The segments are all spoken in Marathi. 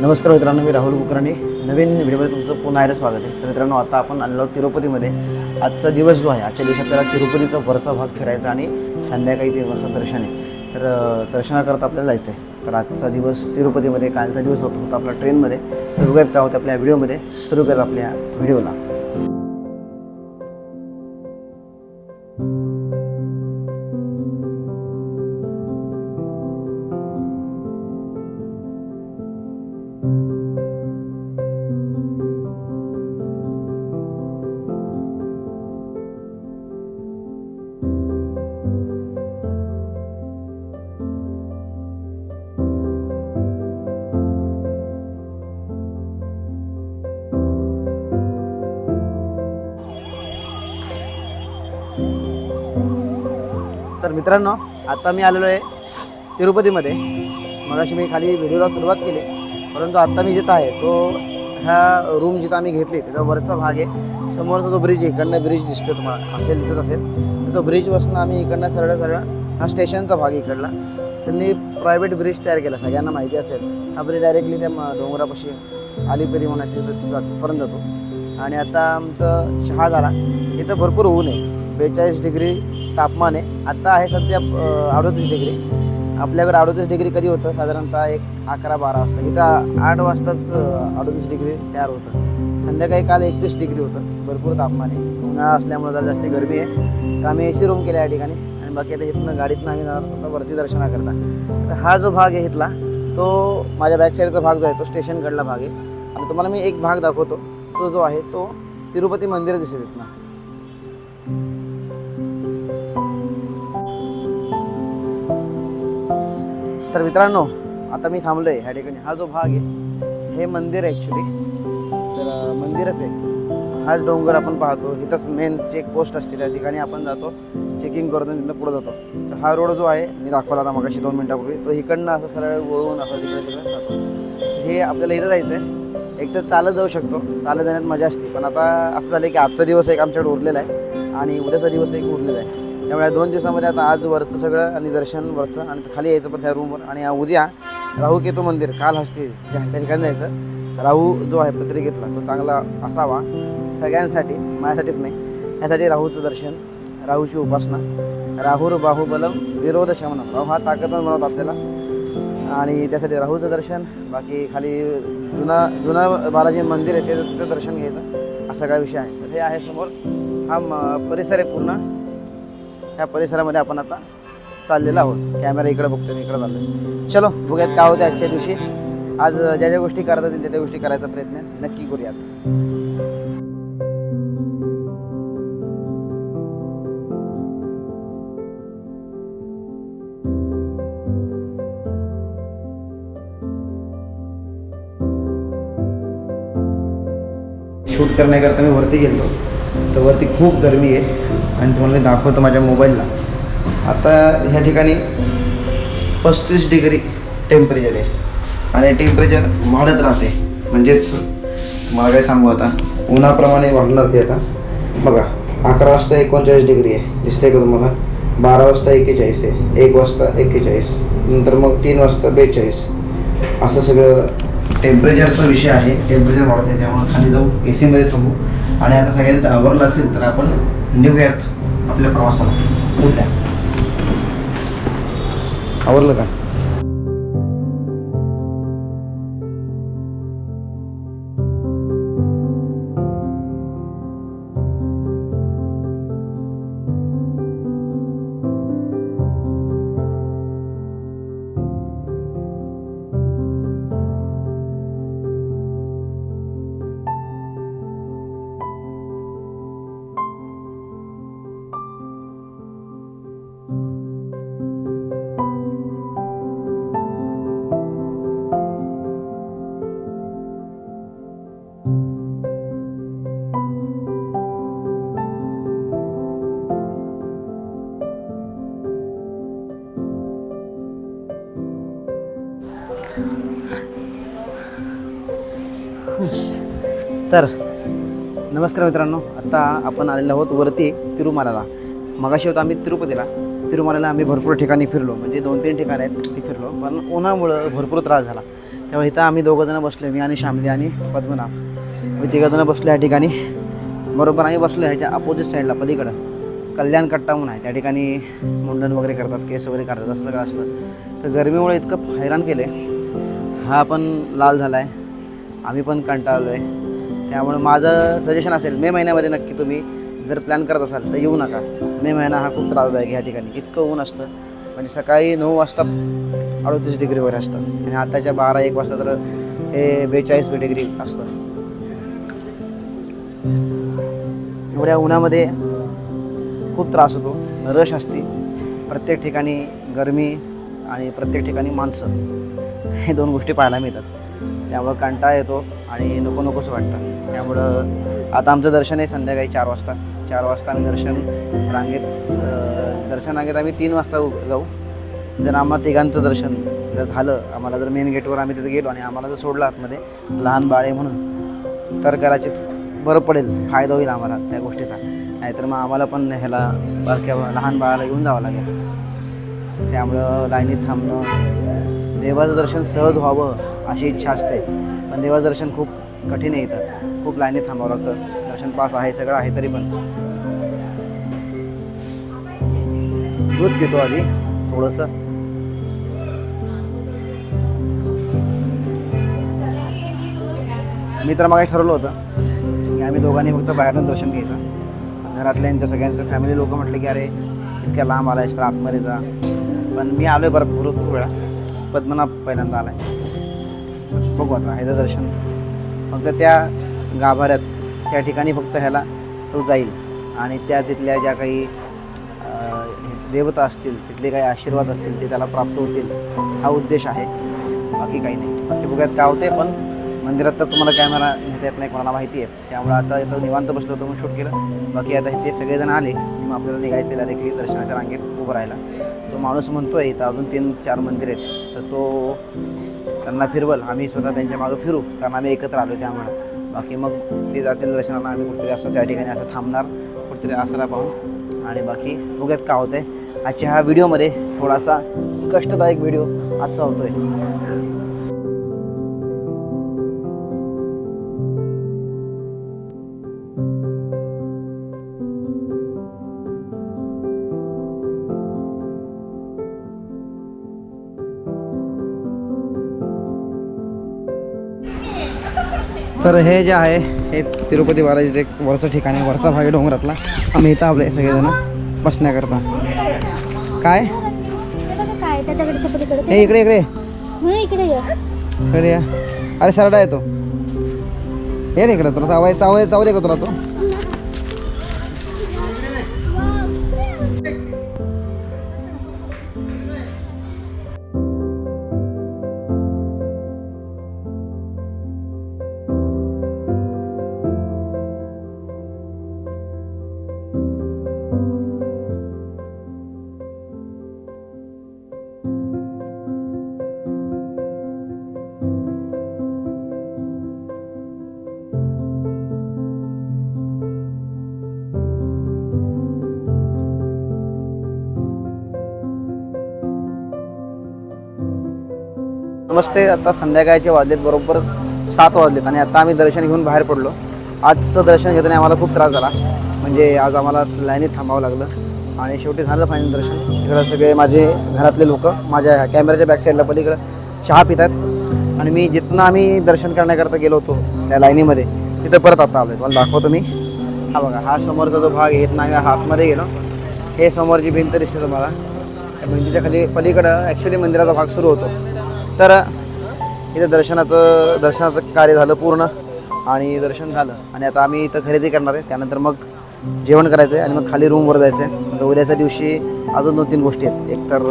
नमस्कार मित्रांनो मी राहुल कुलकर्णी नवीन व्हिडिओमध्ये तुमचं पुन्हा एकदा स्वागत आहे. तर मित्रांनो आता आपण आलेलो तिरुपतीमध्ये आजचा दिवस जो आहे आजच्या दिवशी आपल्याला तिरुपतीचा वरचा भाग फिरायचा आणि संध्याकाळी तीन दर्शन आहे. तर दर्शनाकरता आपल्याला जायचं आहे तर आजचा दिवस तिरुपतीमध्ये कालचा दिवस होतो होता आपला ट्रेनमध्ये तर काय होतं आपल्या व्हिडिओमध्ये सुरू करत आपल्या व्हिडिओला मित्रांनो आत्ता मी आलेलो आहे तिरुपतीमध्ये. मगाशी मी खाली व्हिडिओला सुरुवात केली परंतु आत्ता मी जिथं आहे तो ह्या रूम जिथं आम्ही घेतली त्याचा वरचा भाग आहे. समोरचा जो ब्रिज इकडनं ब्रिज दिसतो तुम्हाला असेल दिसत असेल. तर तो ब्रिजपासून आम्ही इकडनं सरळ सरळ हा स्टेशनचा भाग इकडला. त्यांनी प्रायव्हेट ब्रिज तयार केला सगळ्यांना माहिती असेल. हा ब्रिज डायरेक्टली त्या डोंगरापाशी अलिपेरी म्हणा तिथं जातपर्यंत जातो. आणि आता आमचं चहा झाला इथं भरपूर ऊन आहे. बेचाळीस डिग्री तापमान आहे. आत्ता आहे सध्या अडोतीस डिग्री. आपल्याकडे अडोतीस डिग्री कधी होतं? साधारणतः एक अकरा बारा वाजता. इथं आठ वाजताच अडोतीस डिग्री तयार होतं. संध्याकाळी काल एकतीस डिग्री होतं. भरपूर तापमान आहे. उन्हाळा असल्यामुळे जरा जास्त गरमी आहे. तर आम्ही ए सी रूम केल्या या ठिकाणी. आणि बाकी आता इथनं गाडीतनं आम्ही जाणार होतो वरती दर्शनाकरता. तर हा जो भाग आहे इथला तो माझ्या बॅक साईडचा भाग जो आहे तो स्टेशनकडला भाग आहे. आणि तुम्हाला मी एक भाग दाखवतो. तो जो आहे तो तिरुपती मंदिर दिसत इथनं. तर मित्रांनो आता मी थांबलो आहे ह्या ठिकाणी हा जो भाग आहे हे मंदिर आहे ॲक्च्युली तर मंदिरच आहे. हाच डोंगर आपण पाहतो. इथंच मेन चेक पोस्ट असते. त्या ठिकाणी आपण जातो चेकिंग करतो तिथं पुढे जातो. तर हा रोड जो आहे मी दाखवला आता मगाशी दोन मिनटापूर्वी. तो इकडनं असं सरळ वळून असं तिकडे तिकडे जातो. हे आपल्याला इथं जायचं आहे. एक तर चालत जाऊ शकतो. चालत जाण्यात मजा असते. पण आता असं झालं की आजचा दिवस एक आमच्याकडे उरलेला आहे. आणि उद्याचा दिवस एक उरलेला आहे. त्यामुळे दोन दिवसामध्ये आता आज वरचं सगळं आणि दर्शन वरचं आणि खाली यायचं पण त्या रूमवर आणि उद्या राहू केतू मंदिर काल हस्ते त्या ठिकाणी जायचं. राहू जो आहे पत्रिकेतला तो चांगला असावा. सगळ्यांसाठी माझ्यासाठीच नाही यासाठी राहूचं दर्शन राहूची उपासना राहुर बाहुबलम विरोध शमनम राहू हा ताकदवान बनवतो आपल्याला. आणि त्यासाठी राहूचं दर्शन बाकी खाली जुना जुना बालाजी मंदिर आहे ते दर्शन घ्यायचं हा सगळा विषय आहे. तर हे आहे समोर. हा परिसर आहे पूर्ण. ह्या परिसरामध्ये आपण आता चाललेलो आहोत. कॅमेरा इकडे बघतो मी इकडे चाललो चलो बघूयात काय होतं आजच्या दिवशी. आज ज्या ज्या गोष्टी करता येतील त्या त्या गोष्टी करायचा प्रयत्न नक्की करूयात. शूट करण्याकरता मी वरती गेलो तर वरती खूप गरमी आहे आणि तुम्हाला दाखवतो माझ्या मोबाईलला. आता ह्या ठिकाणी पस्तीस डिग्री टेम्परेचर आहे. आणि टेम्परेचर वाढत राहते. म्हणजेच मला काय सांगू आता? उन्हाप्रमाणे वाढणार ते आता. बघा अकरा वाजता एकोणचाळीस डिग्री आहे. दिसते का तुम्हाला? बारा वाजता एक्केचाळीस आहे. एक वाजता एक्केचाळीस. नंतर मग तीन वाजता बेचाळीस. असं सगळं टेम्परेचरचा विषय आहे. टेम्परेचर वाढते आहे त्यामुळे खाली जाऊ ए सीमध्ये थांबू. आणि आता सगळ्यांचं आवरलं असेल तर आपण निघूयात आपल्या प्रवासाला. उद्या आवरलं का? तर नमस्कार मित्रांनो. आता आपण आलेलो आहोत वरती तिरुमालाला. मगाशी होतो आम्ही तिरुपतीला. तिरुमालाला आम्ही भरपूर ठिकाणी फिरलो. म्हणजे दोन तीन ठिकाणं आहेत ती फिरलो. पण उन्हामुळं भरपूर त्रास झाला. त्यामुळे इथं आम्ही दोघंजणं बसलो मी आणि श्यामली आणि पद्मनाभ. मी तिघंजणं बसलो या ठिकाणी. बरोबर आम्ही बसलो ह्याच्या अपोजिट साईडला पलीकडं. कल्याण कट्टा म्हणून आहे. त्या ठिकाणी मुंडन वगैरे करतात केस वगैरे काढतात असं सगळं असतं. तर गरमीमुळे इतकं हैराण केलं आहे हा पण लाल झाला आहे आम्ही पण कंटाळलो आहे त्यामुळे माझं सजेशन असेल मे महिन्यामध्ये नक्की तुम्ही जर प्लॅन करत असाल तर येऊ नका. मे महिना हा खूप त्रासदायक ह्या ठिकाणी. इतकं ऊन असतं. म्हणजे सकाळी नऊ वाजता अडतीस डिग्री वगैरे असतं. आणि आताच्या बारा एक वाजता तर हे बेचाळीस डिग्री असतं. एवढ्या उन्हामध्ये खूप त्रास होतो. रश असते. प्रत्येक ठिकाणी गरमी आणि प्रत्येक ठिकाणी माणसं. हे दोन गोष्टी पाहायला मिळतात. त्यामुळं कंटाळा येतो आणि नको नकोसं वाटतं. त्यामुळं आता आमचं दर्शन आहे संध्याकाळी चार वाजता. चार वाजता आम्ही दर्शन रांगेत दर्शन रांगेत आम्ही तीन वाजता जाऊ. जर आम्हाला तिघांचं दर्शन जर झालं आम्हाला जर मेन गेटवर आम्ही तिथे गेलो आणि आम्हाला जर सोडलं आतमध्ये लहान बाळे म्हणून तर कदाचित बरं पडेल फायदा होईल आम्हाला त्या गोष्टीचा. नाहीतर मग आम्हाला पण ह्याला बारक्या लहान बाळाला घेऊन जावं लागेल. त्यामुळं लाईनीत थांबणं देवाचं दर्शन सहज व्हावं अशी इच्छा असते. पण देवाचं दर्शन खूप कठीण आहे इथं. खूप लाईनीत थांबावं लागतं. दर्शन पास आहे सगळं आहे तरी पण. दूध घेतो आधी थोडंसं. मी तर मागे ठरवलं होतं की आम्ही दोघांनी फक्त बाहेरनं दर्शन घ्यायचं. घरातल्यांच्या सगळ्यांचं फॅमिली लोक म्हटले की अरे इतक्या लांब आलायस तर आतमध्ये जा. पण मी आलो आहे बरं भरपूर वेळा. पद्मनाभ पहिल्यांदा आला आहे बघू आता ह्याचं दर्शन. फक्त त्या गाभाऱ्यात त्या ठिकाणी फक्त ह्याला तो जाईल. आणि त्या तिथल्या ज्या काही देवता असतील तिथले काही आशीर्वाद असतील ते त्याला प्राप्त होतील हा उद्देश आहे. बाकी काही नाही. बाकी बघ्यात काय होते पण मंदिरात तर तुम्हाला कॅमेरा नेता येत नाही कोणाला माहिती आहे. त्यामुळे आता इथं निवांत बसलो होतो म्हणून शूट केलं. बाकी आता इथे सगळेजण आले मग आपल्याला निघायचं डायरेक्टली दर्शनाच्या रांगेत उभं राहायला. तो माणूस म्हणतोय इथं अजून तीन चार मंदिर आहेत. तर तो त्यांना फिरवल. आम्ही स्वतः त्यांच्या मागं फिरू कारण आम्ही एकत्र आलो त्यामुळं. बाकी मग ते जातील दर्शनाला आम्ही कुठेतरी असं त्या ठिकाणी असं थांबणार कुठेतरी आसरा पाहून. आणि बाकी बघूयात होतं होतंय. आजच्या ह्या व्हिडिओमध्ये थोडासा कष्टदायक व्हिडिओ आजचा होतो आहे तर हे जे आहे हे तिरुपती बालाजीचं एक वरचं ठिकाण आहे. वरचा भाग आहे डोंगरातला. आम्ही इथं आपले सगळेजण बसण्याकरता. काय? हे इकडे इकडे. इकडे या. अरे सरडा येतो हे रे इकडे. तुला चावाय चावाय चावले का तुला तो? नमस्ते. आता संध्याकाळचे वाजलेत बरोबर सात वाजलेत आणि आता आम्ही दर्शन घेऊन बाहेर पडलो. आजचं दर्शन घेताना आम्हाला खूप त्रास झाला. म्हणजे आज आम्हाला लाईनीत थांबावं लागलं आणि शेवटी झालं फायनल दर्शन. इकडं सगळे माझे घरातले लोक माझ्या कॅमेऱ्याच्या बॅक साईडला पलीकडं चहा पितात. आणि मी जिथनं आम्ही दर्शन करण्याकरता गेलो होतो त्या लाईनीमध्ये तिथं परत आता आलो मला दाखवतो मी. हा बघा हा समोरचा जो भाग येत नाही हातमध्ये गेलो. हे समोरची भिंत दिसते तुम्हाला. त्या भिंतीच्या खाली पलीकडं ॲक्च्युली मंदिराचा भाग सुरू होतो. तर इथं दर्शनाचं दर्शनाचं कार्य झालं पूर्ण आणि दर्शन झालं. आणि आता आम्ही इथं खरेदी करणार आहे. त्यानंतर मग जेवण करायचं आहे आणि मग खाली रूमवर जायचं आहे आता उद्याच्या दिवशी अजून दोन तीन गोष्टी आहेत. एक तर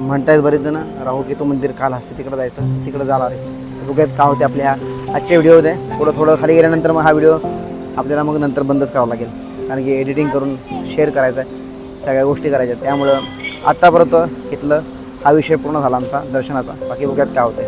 म्हणतायत बरेच जण राहू की तो मंदिर काल असते तिकडं जायचं तिकडं जाणार आहे. बघूयात काय होते आपल्या आजचे व्हिडिओ होते. थोडं थोडं खाली गेल्यानंतर मग हा व्हिडिओ आपल्याला मग नंतर बंदच करावा लागेल. कारण की एडिटिंग करून शेअर करायचं आहे सगळ्या गोष्टी करायच्या आहेत. त्यामुळं आत्तापर्यंत इथलं हा विषय पूर्ण झाला आमचा दर्शनाचा. बाकी बघूयात काय होते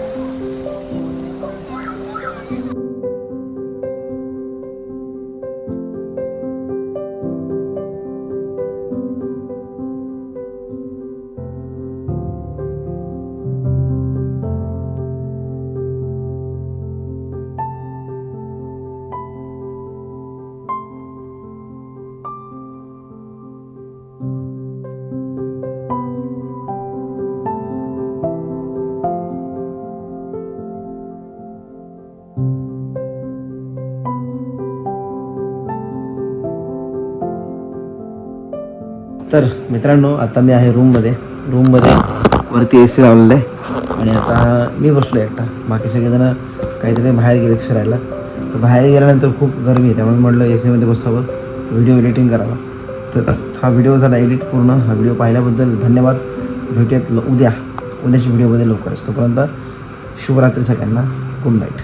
तर मित्रांनो आता मी आहे रूममध्ये रूममध्ये वरती ए सी लावलेलं आहे. आणि आता मी बसलो एकटा. बाकी सगळेजणं काहीतरी बाहेर गेलेत फिरायला. तर बाहेर गेल्यानंतर खूप गरमी आहे त्यामुळे म्हटलं ए सीमध्ये बसावं. व्हिडिओ एडिटिंग करावा. तर हा व्हिडिओ झाला एडिट पूर्ण. हा व्हिडिओ पाहिल्याबद्दल धन्यवाद. भेटूयात उद्या. उद्याच्या व्हिडिओमध्ये लवकरच. तोपर्यंत शुभरात्री सगळ्यांना. Good night